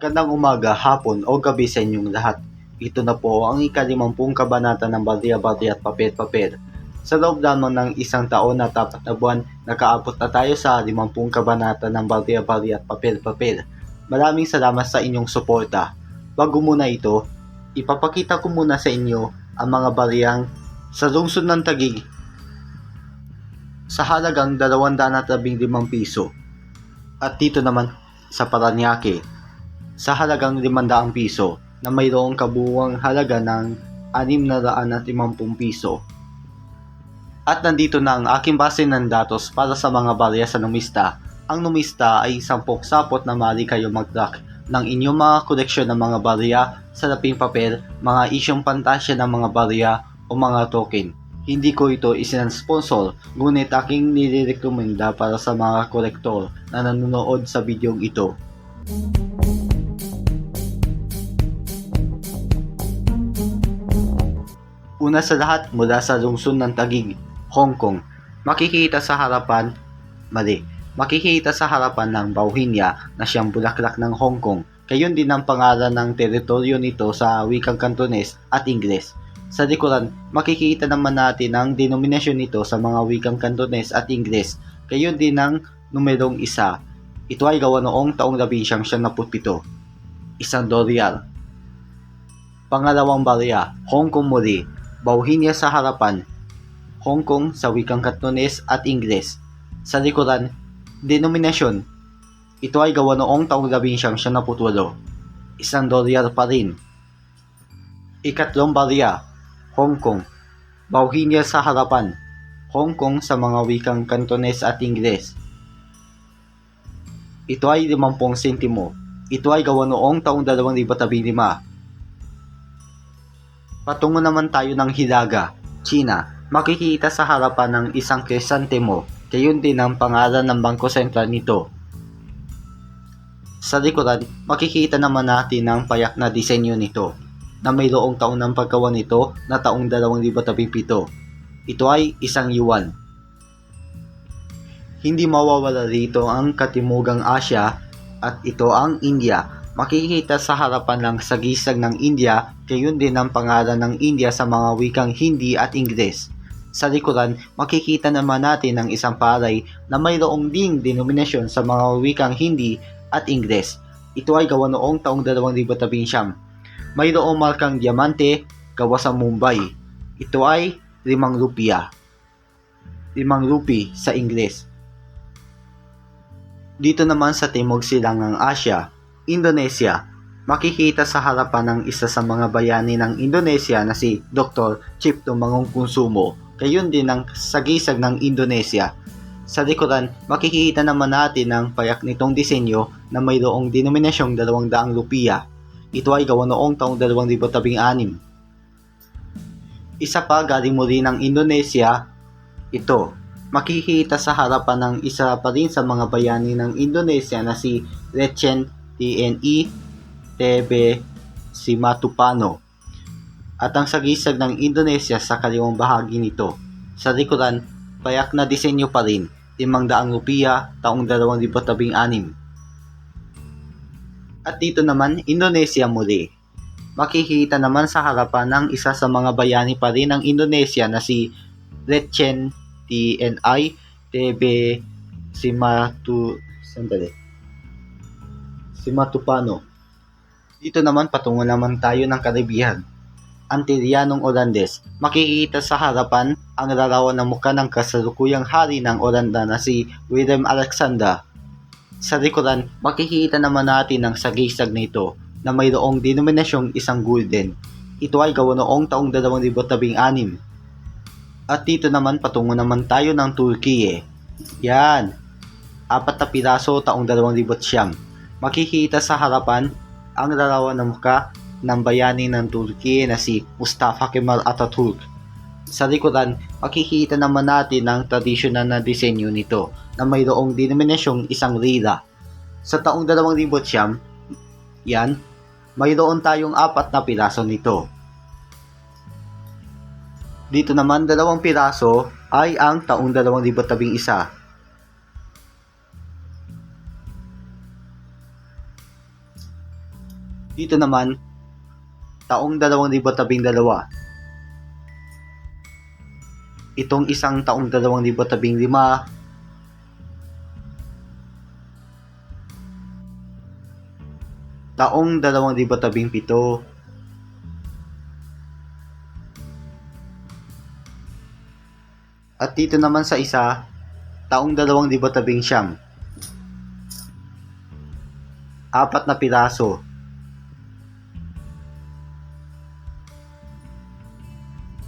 Magandang umaga, hapon o gabi sa inyong lahat. Ito na po ang ikalimampung kabanata ng Barya-Barya at Papel-Papel. Sa loob lamang ng isang taon at apat na buwan, nakaabot na tayo sa limampung kabanata ng Barya-Barya at Papel-Papel. Maraming salamat sa inyong suporta. Bago muna ito, ipapakita ko muna sa inyo ang mga bariyang sa lungsod ng Tagig sa halagang 215 piso. At dito naman sa Paranaque sa halagang 500 piso na mayroong kabuuang halaga ng 650 piso. At nandito na ang aking base ng datos para sa mga barya sa numista. Ang numista ay isang sapot na mali kayo mag-track ng inyong mga koleksyon ng mga barya, salaping papel, mga isyong pantasya ng mga barya o mga token. Hindi ko ito isinansponsor, ngunit aking nirekomenda para sa mga kolektor na nanonood sa videong ito. Una sa lahat mula sa lungsod ng Tagig, Hong Kong, makikita sa harapan, mali, makikita sa harapan ng Bauhinia na siyang bulaklak ng Hong Kong. Gayon din ang pangalan ng teritoryo nito sa wikang Cantones at Ingles. Sa likuran, makikita naman natin ang denominasyon nito sa mga wikang Cantones at Ingles. Gayon din ang numerong isa. Ito ay gawa noong taong 1977. Isang Dorial. Pangalawang barya, Hong Kong muli, Bauhinia sa harapan, Hong Kong sa wikang Cantones at Ingles. Sa likuran, denominasyon. Ito ay gawa noong taong 1978. Isang dolyar pa rin. Ikatlong barya, Hong Kong. Bauhinia sa harapan, Hong Kong sa mga wikang Cantones at Ingles. Ito ay 50 sentimo. Ito ay gawa noong taong 2015. Patungo naman tayo ng Hilaga, China. Makikita sa harapan ng isang krisantemo, gayon din ang pangalan ng Bangko Sentral nito. Sa likuran, makikita naman natin ang payak na disenyo nito, na mayroong taon ng paggawa nito na taong 2017. Ito ay isang yuan. Hindi mawawala rito ang Katimugang Asya at ito ang India makikita sa harapan ng sagisag ng India, gayon din ang pangalan ng India sa mga wikang Hindi at Ingles. Sa likuran, makikita naman natin ang isang palay na mayroong ding denominasyon sa mga wikang Hindi at Ingles. Ito ay gawa noong taong 2019. Mayroong markang diamante gawa sa Mumbai. Ito ay 5 rupiya. 5 rupi sa Ingles. Dito naman sa Timog Silangang Asya, Indonesia. Makikita sa harapan ng isa sa mga bayani ng Indonesia na si Dr. Cipto Mangunkusumo, gayon din ang sagisag ng Indonesia. Sa likuran, makikita naman natin ang payak nitong disenyo na mayroong denominasyong 200 rupiya. Ito ay gawa noong taong 2016. Isa pa galing muli ng Indonesia, ito. Makikita sa harapan ng isa pa rin sa mga bayani ng Indonesia na si Lechen TNE, TB, Simatupano. At ang sagisag ng Indonesia sa kaliwang bahagi nito. Sa likuran, payak na disenyo pa rin, 500 rupiya taong 2016. At dito naman, Indonesia muli. Makikita naman sa harapan ng isa sa mga bayani pa rin ng Indonesia na si Lechen TNI, TB, Simatu... Sandali si Matupano. Dito naman patungo naman tayo ng Karibihan. Antillianong Olandes. Makikita sa harapan ang larawan ng mukha ng kasalukuyang hari ng Olanda na si Willem Alexander. Sa likuran, makikita naman natin ang sagisag nito na mayroong denominasyong isang gulden. Ito ay gawa noong taong 2016. At dito naman patungo naman tayo ng Turkey. Yan. Apat na piraso taong 2009 makikita sa harapan ang larawan ng muka ng bayani ng Turkey na si Mustafa Kemal Atatürk. Sa likuran, makikita naman natin ang tradisyonal na disenyo nito na mayroong denominasyong isang lira. Sa taong 2000 yan, mayroon tayong apat na piraso nito. Dito naman dalawang piraso ay ang taong 2011 Dito naman, taong 2012. Itong isang taong 2015, taong 2017, at dito naman sa isa, taong 2019, apat na piraso.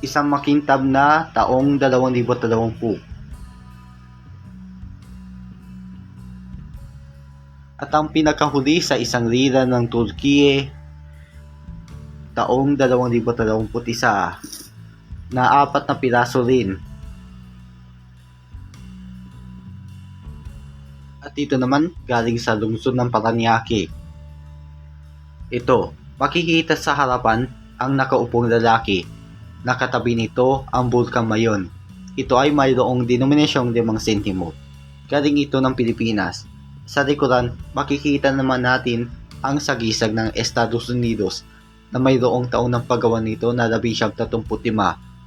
Isang makintab na taong 2020. At ang pinakahuli sa isang lira ng Turkiye taong 2021 na apat na piraso rin. At ito naman galing sa lungsod ng Paranaque. Ito, makikita sa harapan ang nakaupong lalaki. Nakatabi nito ang Bulkang Mayon. Ito ay mayroong denominasyong 5 sentimo. Galing ito ng Pilipinas. Sa likuran, makikita naman natin ang sagisag ng Estados Unidos na mayroong taon ng paggawa nito na 1935.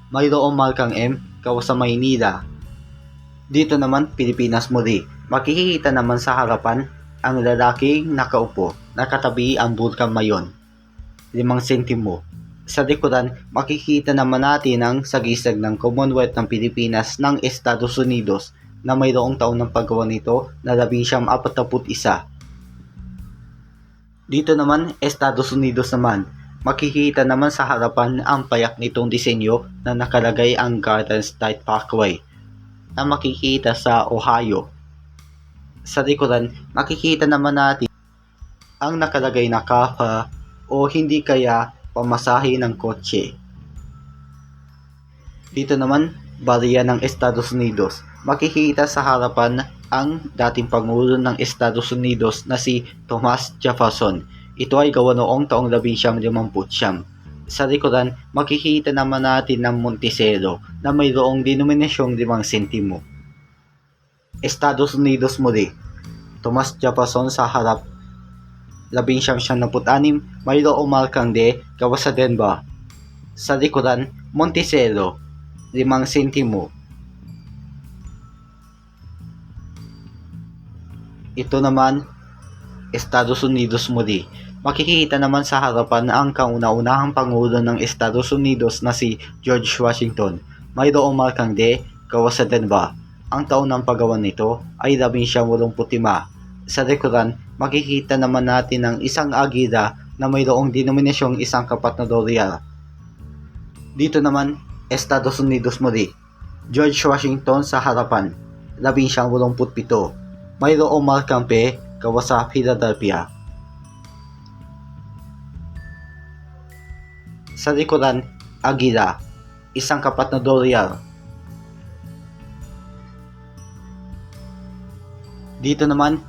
Mayroong markang M, kawa sa Maynila. Dito naman, Pilipinas muli. Makikita naman sa harapan ang lalaking nakaupo, nakatabi ang Bulkang Mayon. 5 sentimo. Sa likuran, makikita naman natin ang sagisag ng Commonwealth ng Pilipinas ng Estados Unidos na mayroong taon ng paggawa nito na 1941. Dito naman, Estados Unidos naman, makikita naman sa harapan ang payak nitong disenyo na nakalagay ang Garden State Parkway na makikita sa Ohio. Sa likuran, makikita naman natin ang nakalagay na kapa o hindi kaya pamasahe ng kotse. Dito naman, barya ng Estados Unidos. Makikita sa harapan ang dating Pangulo ng Estados Unidos na si Thomas Jefferson. Ito ay gawa noong taong 1950. Sa likuran, makikita naman natin ng Monticello na mayroong denominasyong 5 sentimo. Estados Unidos muli. Thomas Jefferson sa harap 1976, mayroong markang D gawa sa Denver. Sa likuran, Monticello, 5 sentimo. Ito naman, Estados Unidos muli. Makikita naman sa harapan ang kauna-unahang Pangulo ng Estados Unidos na si George Washington. Mayroong markang D gawa sa Denver. Ang taon ng paggawa nito ay 1985. Sa likuran, makikita naman natin ang isang agila na mayroong denominasyong isang kapat na dolyar. Dito naman, Estados Unidos muli. George Washington sa harapan, 1987. Mayroong markang P gawa sa Philadelphia. Sa likuran, agila, isang kapat na dolyar. Dito naman,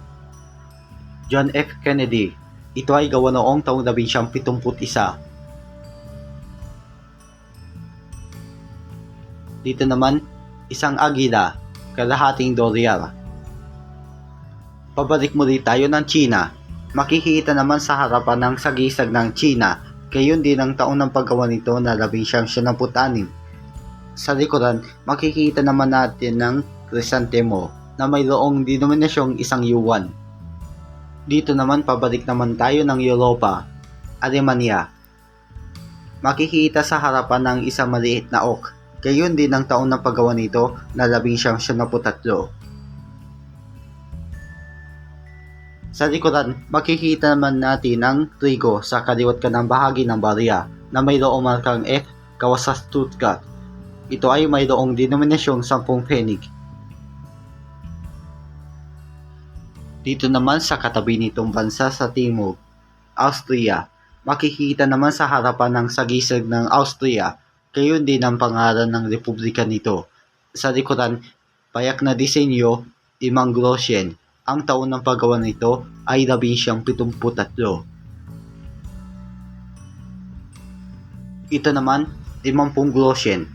John F. Kennedy. Ito ay gawa noong taong 1971. Dito naman, isang agila, kalahating dolyar. Pabalik muli tayo ng China. Makikita naman sa harapan ng sagisag ng China, gayon din ang taon ng paggawa nito na 1976. Sa likuran, makikita naman natin ng Crisantemo na mayroong denominasyong isang yuan. Dito naman pabalik naman tayo ng Europa, Alemania. Makikita sa harapan ng isang maliit na ok, gayon din ang taon ng paggawa nito na 1973. Sa likuran, makikita naman natin ang trigo sa kaliwat kanang bahagi ng barya na mayroong markang F gawa sa Stuttgart. Ito ay mayroong denominasyong 10 penig. Dito naman sa katabi nitong bansa sa timog, Austria, makikita naman sa harapan ng sagisag ng Austria, gayon din ang pangalan ng republika nito. Sa likuran, payak na disenyo, imang Grosjen. Ang taon ng paggawa nito ay 1973. Ito naman, 50 Grosjen.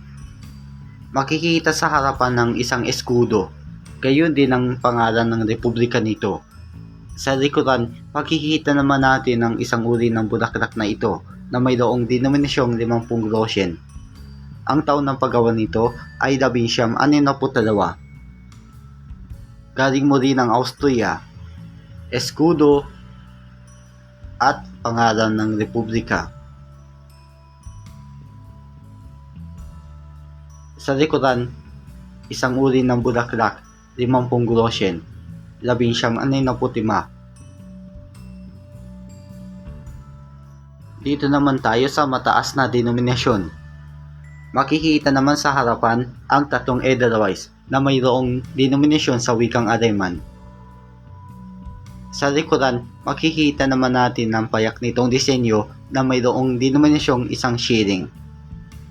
Makikita sa harapan ng isang eskudo, gayon din ang pangalan ng republika nito. Sa likuran, makikita naman natin ang isang uri ng bulaklak na ito na mayroong denominasyong 50 groschen. Ang taon ng paggawa nito ay 1962. Galing mo rin ng Austria, eskudo at pangalan ng republika. Sa likuran, isang uri ng bulaklak, 50 groschen, 1965. Dito naman tayo sa mataas na denominasyon. Makikita naman sa harapan ang tatlong Edelweiss na mayroong denominasyon sa wikang Areman. Sa likuran, makikita naman natin ang payak nitong disenyo na mayroong denominasyong isang shilling.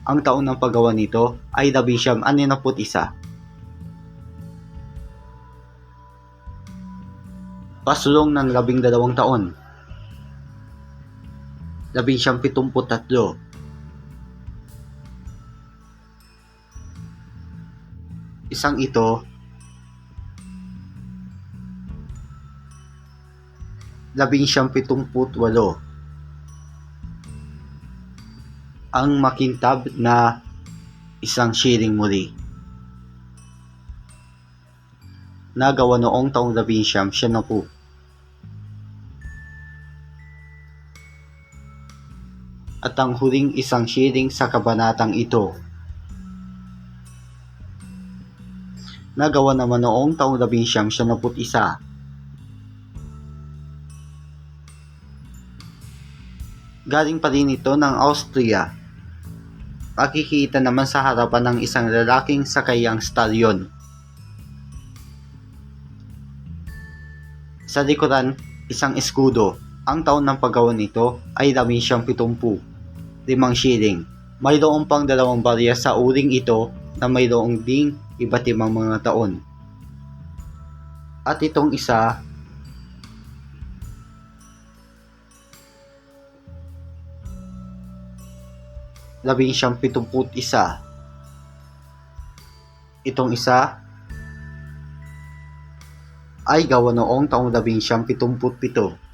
Ang taon ng paggawa nito ay 1961. Pasulong ng labing dalawang taon. Labing siyang pitumput tatlo. Isang ito, labing siyang pitumput walo. Ang makintab na isang shilling muli. Nagawa noong taong labing siyam siya na po. At ang huling isang shilling sa kabanatang ito. Nagawa naman noong taong labing siyam siya na isa. Galing pa rin ito ng Austria. Makikita naman sa harapan ng isang lalaking sakayang stalyon. Sa likuran, isang eskudo. Ang taon ng paggawa nito ay 1970. Limang shilling. Mayroong pang dalawang barya sa uring ito na mayroong ding iba't ibang mga taon. At itong isa labing siyang pitumput isa. Itong isa ay gawa noong taong labing siyang pitumput pito.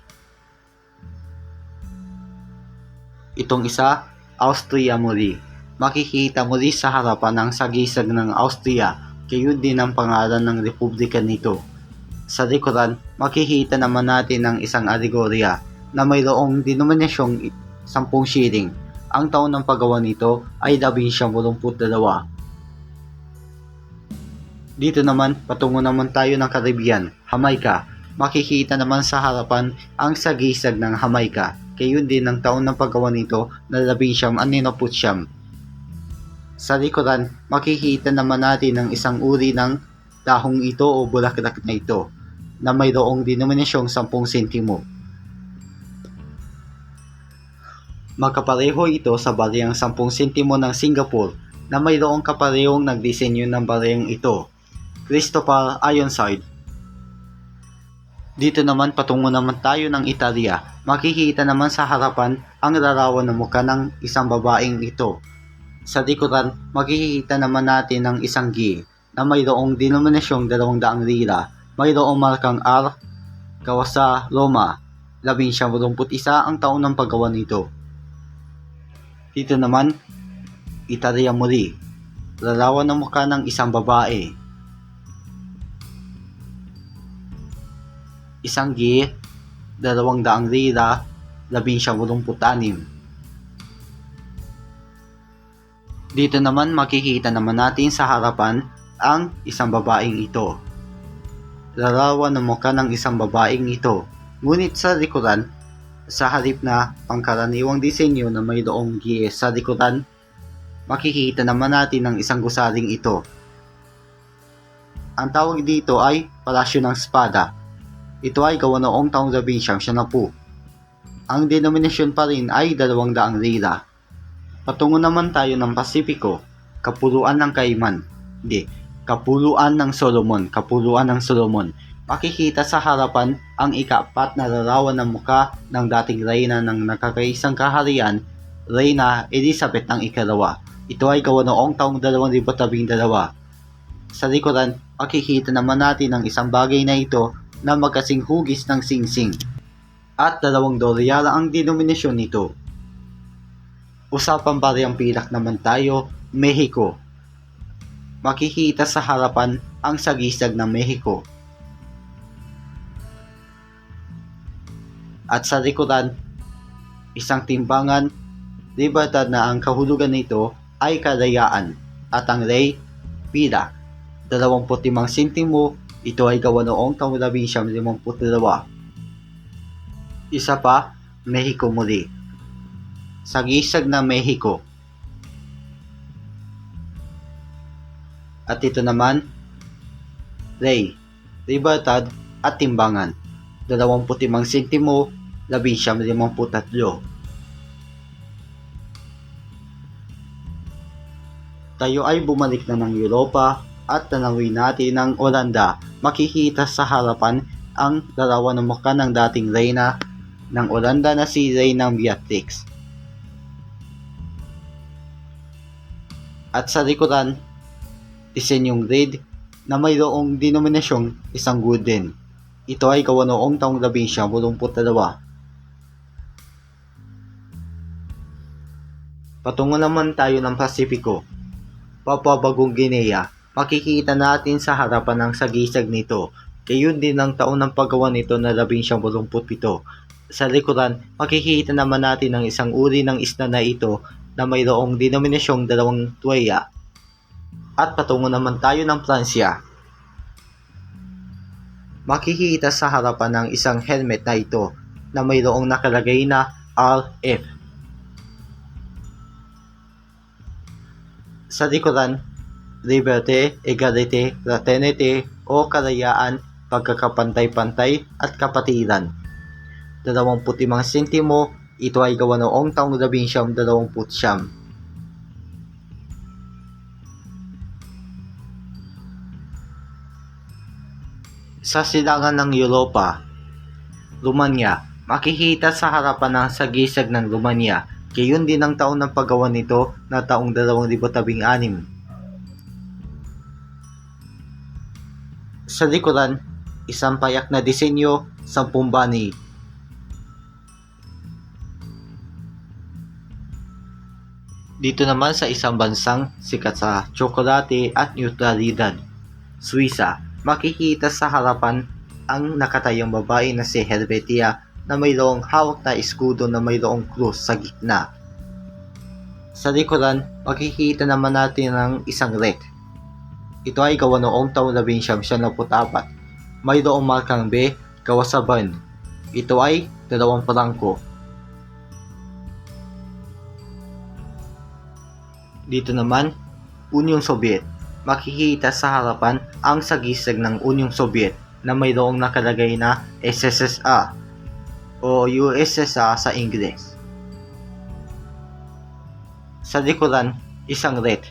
Itong isa, Austria muli. Makikita muli sa harapan ng sagisag ng Austria, kayo din ang pangalan ng republika nito. Sa likuran, makikita naman natin ang isang alegorya na mayroong denominasyong 10 shilling ang taon ng paggawa nito ay 1982. Dito naman, patungo naman tayo ng Caribbean, Jamaica. Makikita naman sa harapan ang sagisag ng Jamaica. Kayon din ang taon ng paggawa nito na 1969. Sa likuran, makikita naman natin ang isang uri ng dahong ito o bulaklak na ito na mayroong denominasyong 10 sentimo. Magkapareho ito sa bariyang 10 sentimo ng Singapore na mayroong kaparehong nagdisenyo ng bariyang ito, Christopher Ironside. Dito naman patungo naman tayo ng Italia. Makikita naman sa harapan ang larawan ng mukha ng isang babaeng ito. Sa likuran, makikita naman natin ang isang gi na mayroong denominasyong 200 lira. Mayroong markang R, gawa sa Roma. 1981 ang taon ng paggawa nito. Dito naman, Italia muli. Larawan ng mukha ng isang babae. Isang gi, dalawang daang lira, labing walumput-anim. Dito naman makikita naman natin sa harapan ang isang babaeng ito. Larawan ng mukha ng isang babaeng ito. Ngunit sa likuran, sa halip na pangkaraniwang disenyo na mayroong gi sa likuran, makikita naman natin ang isang gusaling ito. Ang tawag dito ay Palasyo ng Espada. Ito ay gawa noong taong labing siyang siya na po. Ang denominasyon pa rin ay 200 lira. Patungo naman tayo ng Pasipiko, Kapuluan ng Cayman. Hindi, Kapuluan ng Solomon, Kapuluan ng Solomon. Makikita sa harapan ang ikaapat na larawan ng muka ng dating reyna ng nakakaisang kaharian, Reyna Elizabeth ng ikalawa. Ito ay gawa noong taong 2012. Sa likuran, makikita naman natin ang isang bagay na ito na magkasing hugis ng singsing. At dalawang dolyar ang denominasyon nito. Usapang bariyang pilak naman tayo, Mexico. Makikita sa harapan ang sagisag ng Mexico. At sa likuran, isang timbangan, libertad na ang kahulugan nito ay kalayaan at ang lay, pilak. 25 sentimo, ito ay gawa noong taong 1952. Isa pa, Mexico muli. Sagisag ng Mexico. At ito naman, Ray, Libertad at Timbangan. 25 sentimo, 1953. Tayo ay bumalik na ng Europa at tanawin natin ang Olanda. Makikita sa harapan ang dalawa ng mukha ng dating reyna ng Olanda na si Reyna Beatrix. At sa likuran, disenyong red na mayroong denominasyong isang gulden. Ito ay gawa noong taong 1982. Patungo naman tayo ng Pasipiko. Papua Bagong Guinea, makikita natin sa harapan ng sagisag nito. Gayon din ang taon ng paggawa nito na 1987. Sa likuran, makikita naman natin ang isang uri ng isla na ito na mayroong denominasyong dalawang tuwaya. At patungo naman tayo ng Pransya. Makikita sa harapan ng isang helmet na ito na mayroong nakalagay na RF. Sa likuran, liberty, egality, fraternity o kalayaan, pagkakapantay-pantay at kapatiran. 25 sentimo, ito ay gawa noong taong 1929. Sa silangan ng Europa, Romania, makikita sa harapan ng sagisag ng Romania Gayon din ang taon ng paggawa nito na taong 2016. Sa likuran, isang payak na disenyo, sampung bani. Dito naman sa isang bansang sikat sa tsokolate at neutralidad, Suiza, makikita sa harapan ang nakatayong babae na si Helvetia na mayroong hawak na eskudo na mayroong krus sa gitna. Sa likuran, makikita naman natin ang isang red. Ito ay gawa noong taon 1974. Mayroong markang B, gawa. Ito ay dalawang prangko. Dito naman, Unyong Soviet. Makikita sa harapan ang sagisag ng Unyong Soviet na mayroong nakalagay na SSSR o USSR sa Ingles. Sa likuran, isang red.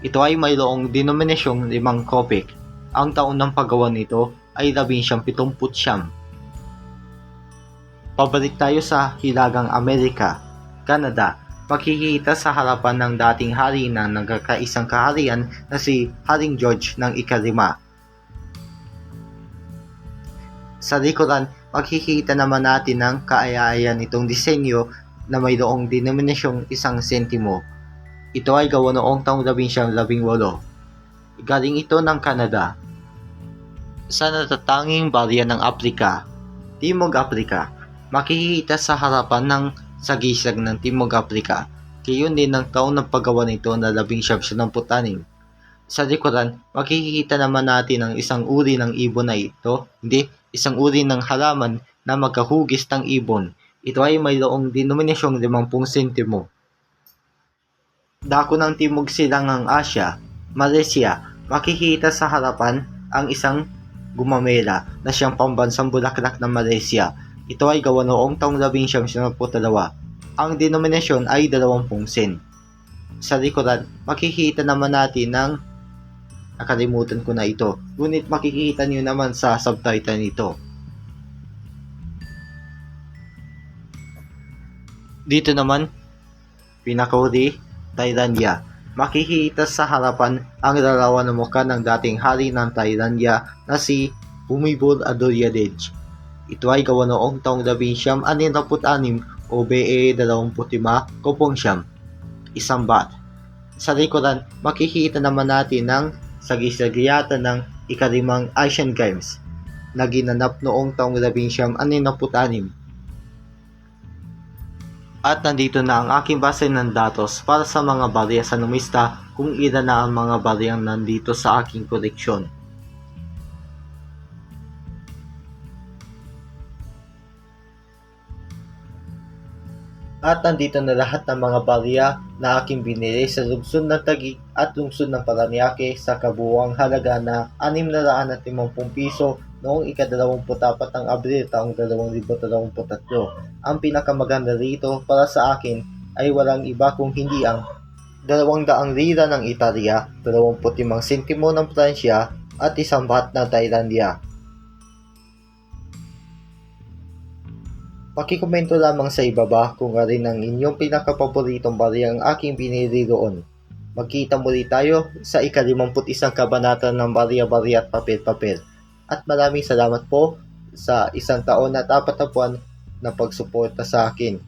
Ito ay mayroong denominasyong limang kopek. Ang taon ng paggawa nito ay 1970. Pabalik tayo sa Hilagang Amerika, Canada. Makikita sa harapan ng dating hari na nagkakaisang kaharian na si Haring George ng ikalima. Sa likuran, makikita naman natin ang kaayayan nitong disenyo na mayroong denominasyong isang sentimo. Ito ay gawa noong taong 1918. Galing ito ng Canada. Sa natatanging barya ng Afrika, Timog Afrika, makikita sa harapan ng sagisag ng Timog Afrika. Gayon din ang taon ng paggawa nito na 1976. Sa likuran, makikita naman natin ang isang uri ng ibon na ito, hindi, isang uri ng halaman na magkahugis ng ibon. Ito ay mayroong denominasyong 50 sentimo. Dako ng Timog Silangang Asya, Malaysia, makikita sa harapan ang isang gumamela na siyang pambansang bulaklak ng Malaysia. Ito ay gawa noong taong 1972. Ang denominasyon ay 20 sen. Sa likuran, makikita naman natin ng nakalimutan ko na ito. Ngunit makikita niyo naman sa subtitle nito. Dito naman, pinakauli, Thailandia. Makikita sa harapan ang larawan ng mukha ng dating hari ng Thailandia na si Bumibol Adoyadej. Ito ay gawa noong taong labing siyam anin anim o BE 25 kupong siyam. Isang bat. Sa likuran, makikita naman natin ng sagisagyata ng ikalimang Asian Games na ginanap noong taong labing siyam anin At nandito na ang aking base ng datos para sa mga barya sa numista kung ilan na ang mga baryang nandito sa aking koleksyon. At nandito na lahat ng mga barya na aking binili sa lungsod ng Taguig at lungsod ng Paranaque sa kabuuang halaga na 650 piso noong ika-24 ng Abril taong 2023. Ang pinakamaganda rito para sa akin ay walang iba kung hindi ang 200 lira ng Italia, 25 sentimo ng Pransya at isang baht ng Thailandia. Pakikomento lamang sa ibaba kung rin ang inyong pinakapaboritong barya ang aking binili roon. Magkita muli tayo sa ikalimamput isang kabanata ng barya-barya at papel-papel. At maraming salamat po sa isang taon at apat na buwan na pagsuporta sa akin.